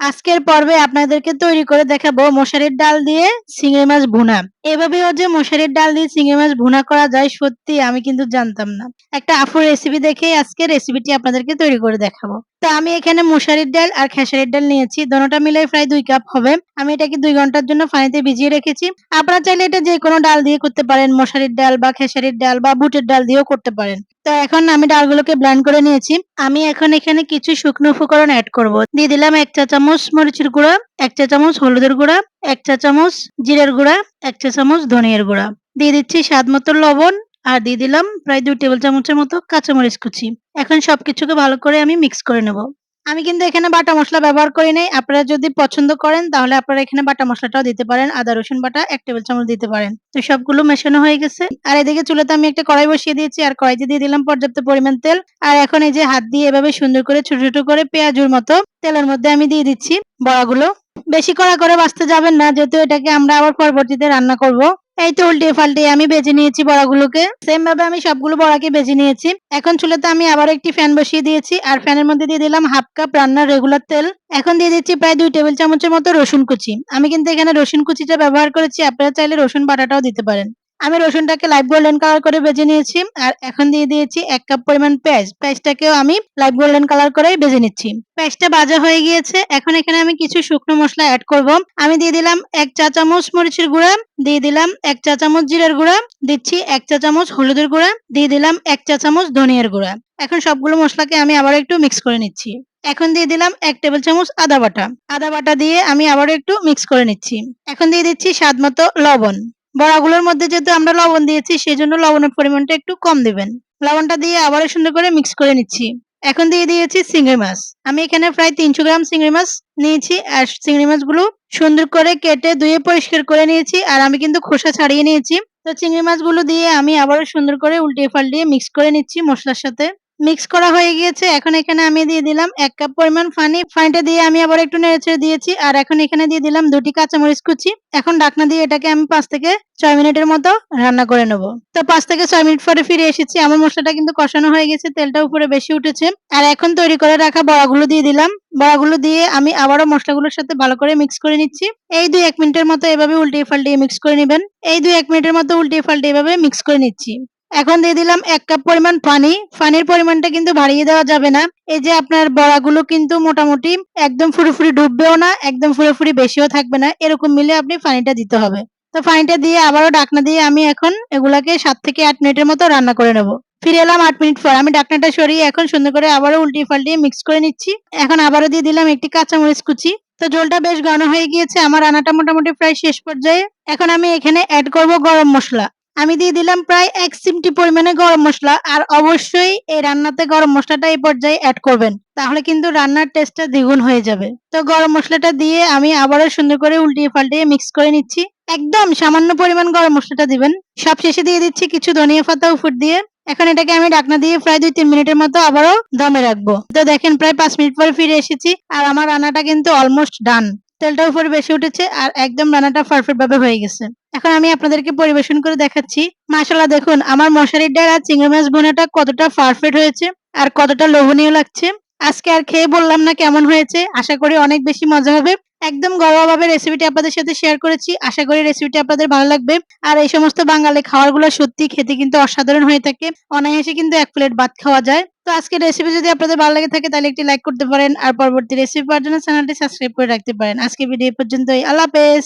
আজকের পর্বে আপনাদেরকে তৈরি করে দেখাবো মশারির ডাল দিয়ে চিংড়ি মাছ ভুনা। এভাবেও যে মশারির ডাল দিয়ে চিংড়ি মাছ ভুনা করা যায়, সত্যি আমি কিন্তু জানতাম না। একটা আফুর রেসিপি দেখে আজকে রেসিপিটি আপনাদেরকে তৈরি করে দেখাবো। তো আমি এখানে মশারির ডাল আর খেসারির ডাল নিয়েছি, দোনোটা মিলে প্রায় দুই কাপ হবে। আমি এটাকে দুই ঘণ্টার জন্য পানিতে ভিজিয়ে রেখেছি। আপনারা চাইলে এটা যে কোনো ডাল দিয়ে করতে পারেন মশারির ডাল বা খেসারির ডাল বা বুটের ডাল দিয়েও করতে পারেন। তো এখন আমি ডালগুলোকে ব্লেন্ড করে নিয়েছি। আমি এখন এখানে কিছু শুকনো উপকরণ অ্যাড করব। দিয়ে দিলাম এক চা চামচ মরিচের গুঁড়া, এক চা চামচ হলুদের গুঁড়া, এক চা চামচ জিরের গুঁড়া, এক চা চামচ ধনিয়ার গুঁড়া। দিয়ে দিচ্ছি স্বাদ মতো লবণ আর দিয়ে দিলাম প্রায় দুই টেবিল চামচের মতো কাঁচামরিচ কুচি। এখন সবকিছুকে ভালো করে আমি মিক্স করে নেব। আমি কিন্তু এখানে বাটা মশলা ব্যবহার করি নাই। আপনারা যদি পছন্দ করেন, তাহলে আপনারা এখানে বাটা মশলাটাও দিতে পারেন। আদা, রসুন বাটা এক টেবিল চামচ দিতে পারেন। তো সবগুলো মেশানো হয়ে গেছে। আর এদিকে চুলাতে আমি একটা কড়াই বসিয়ে দিয়েছি, আর কড়াইতে দিয়ে দিলাম পর্যাপ্ত পরিমাণ তেল। আর এখন এই যে হাত দিয়ে এভাবে সুন্দর করে, ছোট ছোট করে পেঁয়াজুর মতো তেলের মধ্যে আমি দিয়ে দিচ্ছি বড়াগুলো। বেশি কড়া করে বাঁচতে যাবেন না, যেহেতু এটাকে আমরা আবার পরবর্তীতে রান্না করব। এই তো উল্টে ফাল্টে আমি বেজে নিয়েছি বড়াগুলোকে। সেম ভাবে আমি সবগুলো বড়াকে বেজে নিয়েছি। এখন চুলাতে আমি আবার একটি ফ্যান বসিয়ে দিয়েছি আর ফ্যানের মধ্যে দিয়ে দিলাম হাফ কাপ রান্নার রেগুলার তেল। এখন দিয়ে দিচ্ছি প্রায় দুই টেবিল চামচের মতো রসুন কুচি। আমি কিন্তু এখানে রসুন কুচিটা ব্যবহার করেছি, আপনারা চাইলে রসুন বাটাটাও দিতে পারেন। আমি রসুনটাকে লাইট গোল্ডেন কালার করে ভেজে নিয়েছি, আর এখন দিয়ে দিয়েছি এক কাপ পরিমাণ পেঁয়াজ। পেঁয়াজটাকেও আমি লাইট গোল্ডেন কালার করে ভেজে নিচ্ছি। পেঁয়াজটা ভাজা হয়ে গিয়েছে, এখন এখানে আমি কিছু শুকনো মশলা অ্যাড করব। আমি দিয়ে দিলাম এক চা চামচ মরিচের গুঁড়া, দিয়ে দিলাম এক চা চামচ জিরের গুঁড়া, দিচ্ছি এক চা চামচ হলুদের গুঁড়া, দিয়ে দিলাম এক চা চামচ ধনিয়ার গুঁড়া। এখন সবগুলো মশলাকে আমি আবার একটু মিক্স করে নিচ্ছি। এখন দিয়ে দিলাম এক টেবিল চামচ আদা বাটা। আদা বাটা দিয়ে আমি আবার একটু মিক্স করে নিচ্ছি। এখন দিয়ে দিচ্ছি স্বাদ মতো লবণ। বড়াগুলোর মধ্যে যেহেতু আমরা লবণ দিয়েছি সেই জন্য লবণের পরিমাণটা একটু কম দিবেন। লবণটা দিয়ে আবারও সুন্দর করে মিক্স করে নিচ্ছি। এখন দিয়ে দিয়েছি চিংড়ি মাছ। আমি এখানে প্রায় তিনশো গ্রাম চিংড়ি মাছ নিয়েছি আর চিংড়ি মাছগুলো সুন্দর করে কেটে ধুয়ে পরিষ্কার করে নিয়েছি আর আমি কিন্তু খোসা ছাড়িয়ে নিয়েছি। তো চিংড়ি মাছগুলো দিয়ে আমি আবারও সুন্দর করে উল্টিয়ে পাল্টিয়ে মিক্স করে নিচ্ছি মশলার সাথে। মিক্স করা হয়ে গিয়েছে। এখন এখানে আমি দিয়ে দিলাম এক কাপ পরিমাণ পানি পানিটা দিয়ে আমি আবার একটু নেড়েচেড়ে দিয়েছি। আর এখন এখানে দিয়ে দিলাম দুটি কাঁচামরিচ কুচি। এখন ডাকনা দিয়ে এটাকে আমি পাঁচ থেকে ছয় মিনিটের মতো রান্না করে নেব। তো পাঁচ থেকে ছয় মিনিট পরে ফিরে এসেছি। আমার মশলাটা কিন্তু কষানো হয়ে গেছে, তেলটা উপরে বেশি উঠেছে। আর এখন তৈরি করে রাখা বড়াগুলো দিয়ে দিলাম। বড়াগুলো দিয়ে আমি আবারও মশলাগুলোর সাথে ভালো করে মিক্স করে নিচ্ছি। এই দুই এক মিনিটের মতো এভাবে উল্টিয়ে পাল্টিয়ে মিক্স করে নেবেন। এই দুই এক মিনিটের মতো উল্টিয়ে পাল্টিয়ে এভাবে মিক্স করে নিচ্ছি। এখন দিয়ে দিলাম এক কাপ পরিমাণ পানি। পানির পরিমাণটা কিন্তু বাড়িয়ে দেওয়া যাবে না। এই যে আপনার বড়াগুলো কিন্তু মোটামুটি একদম ফুরুফুরি ডুববেও না, একদম ফুরুফুরি বেশিও থাকবে না। এরকম মিলে আপনি পানিটা দিতে হবে। তো পানিটা দিয়ে আবারও ডাকনা দিয়ে আমি এখন এগুলাকে সাত থেকে আট মিনিটের মতো রান্না করে নেব। ফিরে এলাম আট মিনিট পর। আমি ডাকনাটা সরিয়ে এখন সুন্দর করে আবারও উল্টিয়ে পাল্টিয়ে মিক্স করে নিচ্ছি। এখন আবারও দিয়ে দিলাম একটি কাঁচামরিচ কুচি। তো ঝোলটা বেশ ঘন হয়ে গিয়েছে। আমার রান্নাটা মোটামুটি প্রায় শেষ পর্যায়ে। এখন আমি এখানে অ্যাড করব গরম মশলা। আমি দিয়ে দিলাম প্রায় এক চিমটি পরিমাণে গরম মশলা আর অবশ্যই এই রান্নাতে গরম মশলাটা এই পর্যায়ে অ্যাড করবেন। তাহলে কিন্তু রান্নার টেস্টটা দ্বিগুণ হয়ে যাবে। তো গরম মশলাটা দিয়ে আমি আবারও সুন্দর করে উল্টিয়ে পাল্টিয়ে মিক্স করে নিচ্ছি। একদম সামান্য পরিমাণ গরম মশলাটা দিবেন। সব শেষে দিয়ে দিচ্ছি কিছু ধনিয়া পাতা উপর দিয়ে। এখন এটাকে আমি ডাকনা দিয়ে প্রায় দুই তিন মিনিটের মতো আবারও দমে রাখব। তো দেখেন প্রায় পাঁচ মিনিট পরে ফিরে এসেছি আর আমার রান্নাটা কিন্তু অলমোস্ট ডান তেলটা উপরে বেশি উঠেছে আর একদম রান্নাটা পারফেক্ট ভাবে হয়ে গেছে। এখন আমি আপনাদেরকে পরিবেশন করে দেখাচ্ছি। মাসালা দেখুন, আমার মশারির ডাল আর চিংড়ি মাছ বোনাটা কতটা পারফেক্ট হয়েছে আর কতটা লোভনীয় লাগছে। আজকে আর খেয়ে বললাম না কেমন হয়েছে। আশা করি অনেক বেশি মজা হবে। একদম ঘরোয়াভাবে রেসিপিটি আপনাদের সাথে শেয়ার করেছি। আশা করি রেসিপিটি আপনাদের ভালো লাগবে। আর এই সমস্ত বাঙালি খাবারগুলো সত্যি খেতে কিন্তু অসাধারণ হয়ে থাকে। অনায়াসে কিন্তু এক প্লেট ভাত খাওয়া যায়। তো আজকের রেসিপি যদি আপনাদের ভালো লাগে থাকে, তাহলে একটি লাইক করতে পারেন। আর পরবর্তী রেসিপি পাওয়ার জন্য চ্যানেলটি সাবস্ক্রাইব করে রাখতে পারেন। আজকে ভিডিও পর্যন্তই। আল্লাহ হাফেজ।